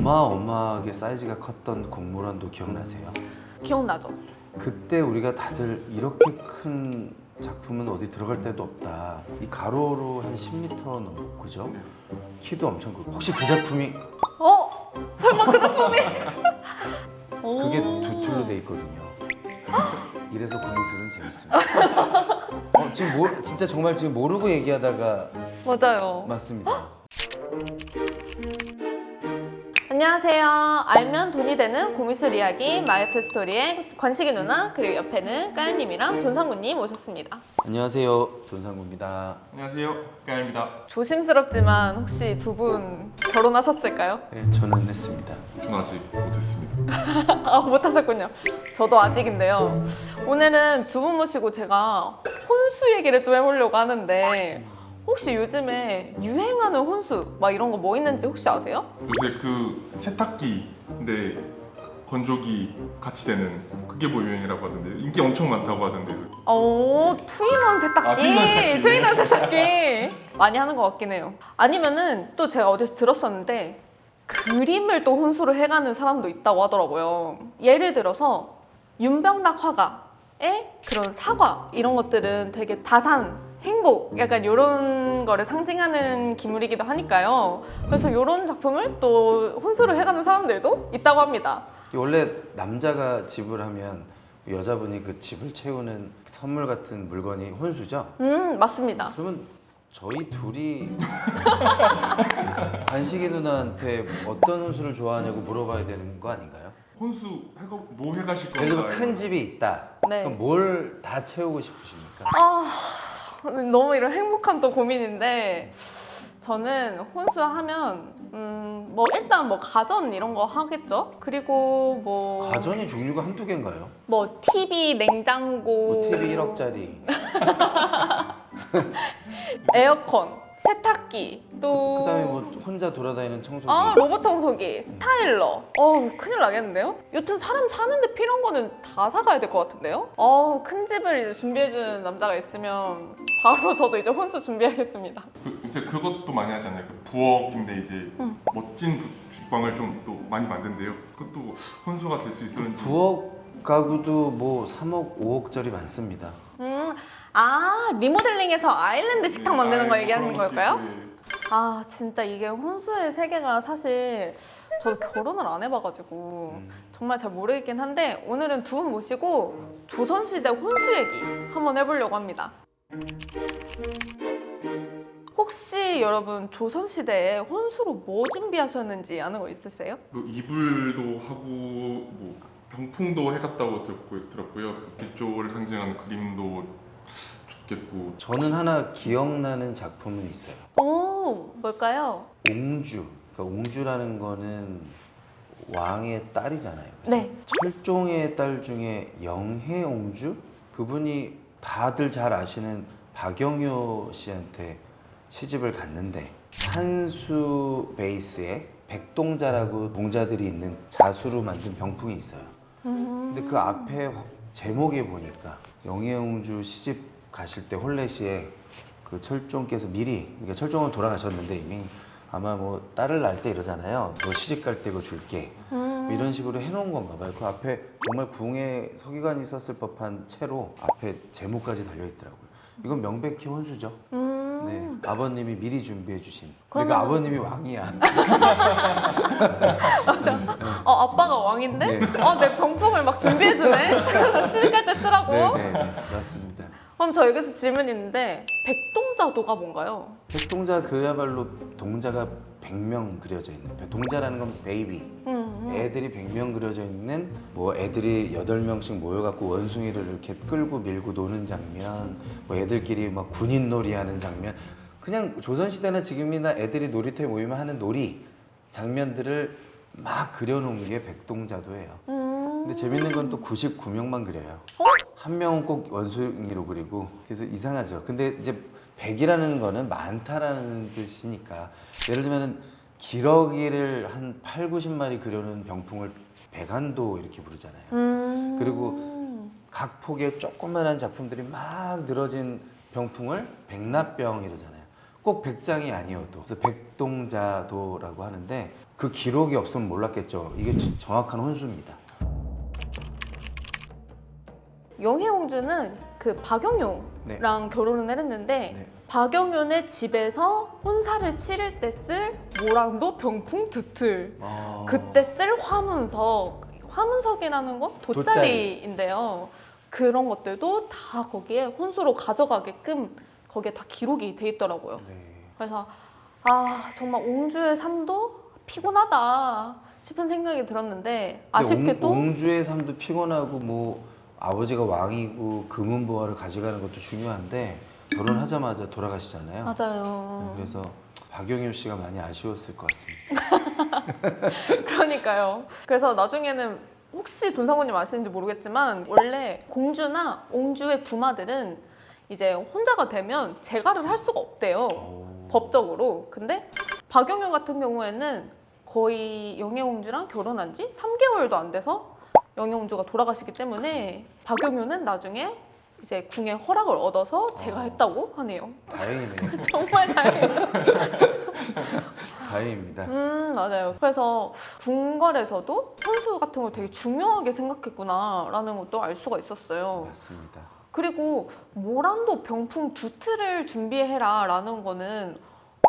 어마어마하게 사이즈가 컸던 공모란도 기억나세요? 기억나죠? 그때 우리가 다들 이렇게 큰 작품은 어디 들어갈 데도 없다. 이 가로로 한 10m 넘고 그죠? 키도 엄청 크고 혹시 그 작품이 어? 설마 그 작품이? 그게 오. 두 틀로 돼 있거든요. 이래서 공미술은 재밌습니다. 어, 지금 모, 진짜 정말 지금 모르고 얘기하다가 맞아요. 맞습니다. 안녕하세요. 알면 돈이 되는 고미술 이야기 마이트 스토리의 관식이 누나 그리고 옆에는 까연님이랑 돈상구님 오셨습니다. 안녕하세요, 돈상구입니다. 안녕하세요. 까입니다. 조심스럽지만 혹시 두 분 결혼하셨을까요? 네, 저는 했습니다. 저는 아직 못했습니다. 아 못하셨군요. 저도 아직인데요. 오늘은 두 분 모시고 제가 혼수 얘기를 좀 해보려고 하는데 혹시 요즘에 유행하는 혼수 막 이런 거 뭐 있는지 혹시 아세요? 요새 그 세탁기인데 건조기 같이 되는 그게 뭐 유행이라고 하던데 인기 엄청 많다고 하던데 어, 투인원 세탁기. 아, 투인원 세탁기. 세탁기. 많이 하는 것 같긴 해요. 아니면은 또 제가 어디서 들었었는데 그림을 또 혼수로 해가는 사람도 있다고 하더라고요. 예를 들어서 윤병락 화가의 그런 사과 이런 것들은 되게 다산, 행복 약간 이런 거를 상징하는 기물이기도 하니까요. 그래서 이런 작품을 또 혼수로 해가는 사람들도 있다고 합니다. 원래 남자가 집을 하면 여자분이 그 집을 채우는 선물 같은 물건이 혼수죠? 음 맞습니다. 그러면 저희 둘이 관식이 누나한테 어떤 혼수를 좋아하냐고 물어봐야 되는 거 아닌가요? 혼수 해가 뭐 해가실 건가? 예를 들면 큰 집이 있다. 네. 그럼 뭘 다 채우고 싶으십니까? 아 너무 이런 행복한 또 고민인데 저는 혼수하면 음, 뭐 일단 뭐 가전 이런 거 하겠죠. 그리고 뭐 가전이 종류가 한두 개인가요? 뭐 TV, 냉장고, 뭐 TV 1억짜리. 에어컨, 세탁기 또 그다음에 뭐 혼자 돌아다니는 청소기. 아 로봇 청소기, 스타일러. 어 큰일 나겠는데요? 여튼 사람 사는데 필요한 거는 다 사가야 될 것 같은데요? 어큰 집을 이제 준비해주는 남자가 있으면 바로 저도 이제 혼수 준비하겠습니다. 그, 요새 그것도 많이 하잖아요. 그 부엌인데 이제 음. 멋진 부- 주방을 좀 또 많이 만든대요. 그것도 혼수가 될 수 있을지. 부엌 가구도 뭐 3억, 5억짜리 많습니다. 음, 아 리모델링해서 아일랜드 식탁 만드는 거 아, 얘기하는 걸까요? 아 진짜 이게 혼수의 세계가 사실 저도 결혼을 안 해봐가지고 음. 정말 잘 모르겠긴 한데 오늘은 두 분 모시고 조선시대 혼수 얘기 한번 해보려고 합니다. 혹시 여러분 조선시대에 혼수로 뭐 준비하셨는지 아는 거 있으세요? 뭐 이불도 하고 뭐 병풍도 해갔다고 들었고, 들었고요. 그 일조를 상징하는 그림도 좋겠고 저는 하나 기억나는 작품은 있어요. 오 뭘까요? 옹주. 그러니까 옹주라는 거는 왕의 딸이잖아요. 그죠? 네. 철종의 딸 중에 영해옹주? 그분이 다들 잘 아시는 박영효 씨한테 시집을 갔는데 산수 베이스에 백동자라고 동자들이 있는 자수로 만든 병풍이 있어요. 음. 근데 그 앞에 제목에 보니까 영해옹주 시집 가실 때 홀레시에 그 철종께서 미리 그러니까 철종은 돌아가셨는데 이미 아마 뭐 딸을 낳을 때 이러잖아요. 너 시집 갈 때 그거 줄게. 음. 뭐 이런 식으로 해놓은 건가 봐요. 그 앞에 정말 궁에 서기관이 썼을 법한 채로 앞에 제목까지 달려 있더라고요. 이건 명백히 혼수죠. 음. 네, 아버님이 미리 준비해 주신. 그러면은- 그러니까 아버님이 왕이야. 어 아빠가 왕인데? 네. 어 내 병풍을 막 준비해주네. 시집 갈 때 쓰라고. 네, 네, 맞습니다. 그럼 저 여기서 질문 있는데 백동자도가 뭔가요? 백동자 그야말로 동자가 100명 그려져 있는 동자라는 건 베이비 음, 음. 애들이 100명 그려져 있는 뭐 애들이 8명씩 모여갖고 원숭이를 이렇게 끌고 밀고 노는 장면 뭐 애들끼리 막 군인 놀이 하는 장면 그냥 조선시대나 지금이나 애들이 놀이터에 모이면 하는 놀이 장면들을 막 그려놓은 게 백동자도예요 음. 근데 재밌는 건 또 99명만 그려요 어? 한 명은 꼭 원숭이로 그리고 그래서 이상하죠. 근데 이제 100이라는 거는 많다라는 뜻이니까 예를 들면은 기러기를 한 8, 90마리 그려놓은 병풍을 백안도 이렇게 부르잖아요. 음. 그리고 각 폭의 조그만한 작품들이 막 늘어진 병풍을 백납병 이러잖아요. 꼭 백장이 아니어도 그래서 백동자도라고 하는데 그 기록이 없으면 몰랐겠죠. 이게 지- 정확한 혼수입니다. 영혜공주는 그 박영효랑 네. 결혼을 했는데 네. 박영효네 집에서 혼사를 치를 때 쓸 모란도 병풍 두틀 어. 그때 쓸 화문석 화문석이라는 건 돗자리인데요 그런 것들도 다 거기에 혼수로 가져가게끔 거기에 다 기록이 돼 있더라고요 네. 그래서 아 정말 옹주의 삶도 피곤하다 싶은 생각이 들었는데 아쉽게도 옹, 옹주의 삶도 피곤하고 뭐 아버지가 왕이고 금은보화를 가져가는 것도 중요한데 결혼하자마자 돌아가시잖아요. 맞아요 그래서 박영효 씨가 많이 아쉬웠을 것 같습니다. 그러니까요. 그래서 나중에는 혹시 돈상우님 아시는지 모르겠지만 원래 공주나 옹주의 부마들은 이제 혼자가 되면 재가를 할 수가 없대요. 오. 법적으로. 근데 박영효 같은 경우에는 거의 영예공주랑 결혼한 지 3개월도 안 돼서 영예공주가 돌아가시기 때문에 박영효는 나중에 이제 궁의 허락을 얻어서 제가 아. 했다고 하네요. 다행이네요. 정말 다행이다. 다행입니다. 음 맞아요. 그래서 궁궐에서도 혼수 같은 걸 되게 중요하게 생각했구나라는 것도 알 수가 있었어요. 맞습니다. 그리고 모란도 병풍 두 틀을 준비해라라는 거는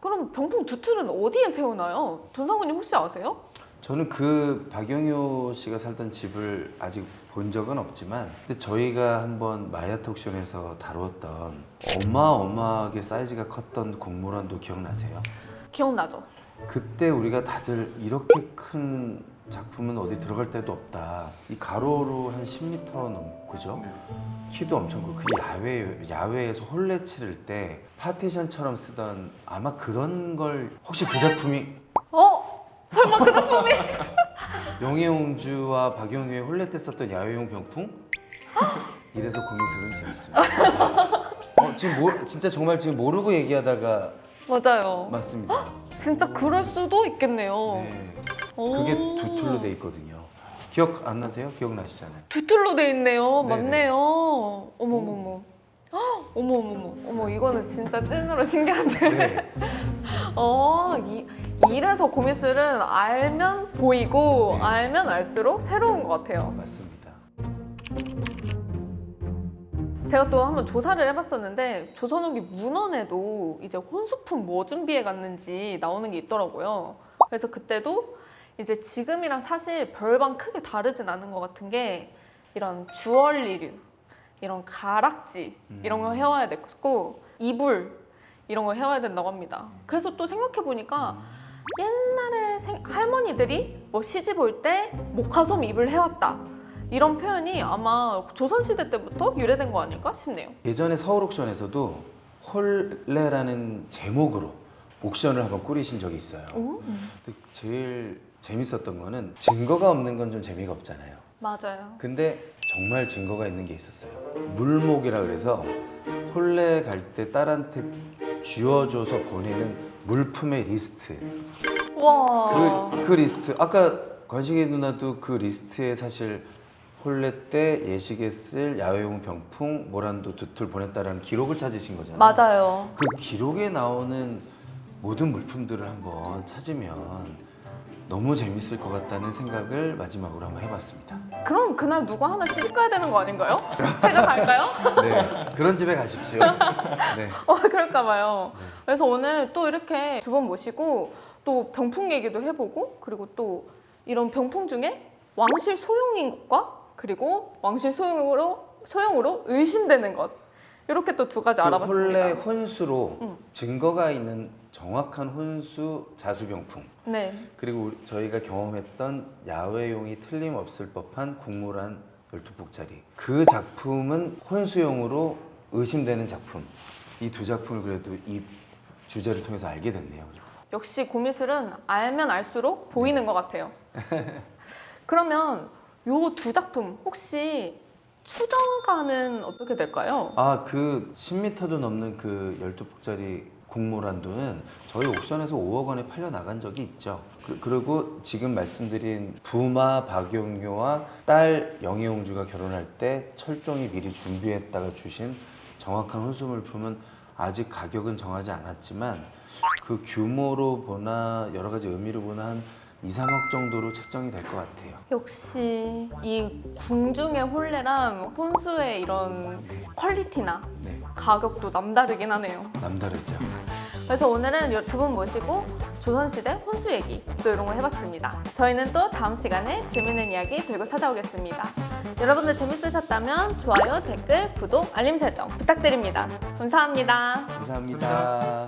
그럼 병풍 두 틀은 어디에 세우나요? 전상우님 혹시 아세요? 저는 그 박영효 씨가 살던 집을 아직 본 적은 없지만 근데 저희가 한번 마야 톡쇼에서 다루었던 어마어마하게 사이즈가 컸던 공모란도 기억나세요? 기억나죠? 그때 우리가 다들 이렇게 큰 작품은 어디 들어갈 데도 없다. 이 가로로 한 10m 넘고 그죠? 네. 키도 엄청 크고 그 야외 야외에서 홀레 치를 때 파티션처럼 쓰던 아마 그런 걸 혹시 그 작품이 어? 설마 그 작품이? 영예옹주와 박영규의 홀레 때 썼던 야외용 병풍? 이래서 고민술은 재밌습니다. 어, 지금 모, 진짜 정말 지금 모르고 얘기하다가 맞아요. 맞습니다. 진짜 그럴 수도 있겠네요. 네, 오. 그게 두 틀로 돼 있거든요. 기억 안 나세요? 기억나시잖아요. 두 틀로 돼 있네요. 네네. 맞네요. 어머머머. 헉, 어머머머. 어머 이거는 진짜 찐으로 신기한데. 네, 어, 이, 이래서 고미술은 알면 보이고 네. 알면 알수록 새로운 것 같아요. 맞습니다. 제가 또 한번 조사를 해봤었는데 조선후기 문헌에도 이제 혼수품 뭐 준비해 갔는지 나오는 게 있더라고요. 그래서 그때도 이제 지금이랑 사실 별반 크게 다르진 않은 것 같은 게 이런 주얼리류, 이런 가락지 이런 거 해와야 됐고 이불 이런 거 해와야 된다고 합니다. 그래서 또 생각해 보니까 옛날에 생- 할머니들이 뭐 시집 올 때 목화솜 입을 해왔다 이런 표현이 아마 조선시대 때부터 유래된 거 아닐까 싶네요. 예전에 서울 옥션에서도 홀레라는 제목으로 옥션을 한번 꾸리신 적이 있어요. 오, 근데 제일 재밌었던 거는 증거가 없는 건 좀 재미가 없잖아요. 맞아요. 근데 정말 증거가 있는 게 있었어요. 물목이라 그래서 홀레 갈 때 딸한테 쥐어줘서 보내는 물품의 리스트. 와. 그, 그 리스트 아까 관식이 누나도 그 리스트에 사실 홀레 때 예식에 쓸 야외용 병풍 모란도 두툴 보냈다라는 기록을 찾으신 거잖아요. 맞아요. 그 기록에 나오는 모든 물품들을 한번 찾으면 너무 재밌을 것 같다는 생각을 마지막으로 한번 해봤습니다. 그럼 그날 누구 하나 시집 가야 되는 거 아닌가요? 제가 갈까요? 네, 그런 집에 가십시오. 네, 어, 그럴까 봐요. 네. 그래서 오늘 또 이렇게 두 번 모시고 또 병풍 얘기도 해보고 그리고 또 이런 병풍 중에 왕실 소용인 것과 그리고 왕실 소용으로 소용으로 의심되는 것 이렇게 또 두 가지 그 알아봤습니다. 홀레 혼수로 음. 증거가 있는 정확한 혼수 자수병풍 네, 그리고 우리- 저희가 경험했던 야외용이 틀림없을 법한 국물한 열두폭짜리 그 작품은 혼수용으로 의심되는 작품 이 두 작품을 그래도 이 주제를 통해서 알게 됐네요. 역시 고미술은 알면 알수록 보이는 것 같아요. 그러면 요 두 작품 혹시 추정가는 어떻게 될까요? 아 그 10m도 넘는 그 12폭짜리 국모란도는 저희 옥션에서 5억 원에 팔려 나간 적이 있죠. 그, 그리고 지금 말씀드린 부마 박용효와 딸 영희옹주가 결혼할 때 철종이 미리 준비했다가 주신 정확한 혼수 물품은 아직 가격은 정하지 않았지만 그 규모로 보나 여러 가지 의미로 보나 한 2, 3억 정도로 책정이 될 것 같아요. 역시 이 궁중의 혼례랑 혼수의 이런 퀄리티나 네, 가격도 남다르긴 하네요. 남다르죠. 그래서 오늘은 두 분 모시고 조선시대 혼수 얘기 또 이런 거 해봤습니다. 저희는 또 다음 시간에 재밌는 이야기 들고 찾아오겠습니다. 여러분들 재밌으셨다면 좋아요, 댓글, 구독, 알림 설정 부탁드립니다. 감사합니다. 감사합니다.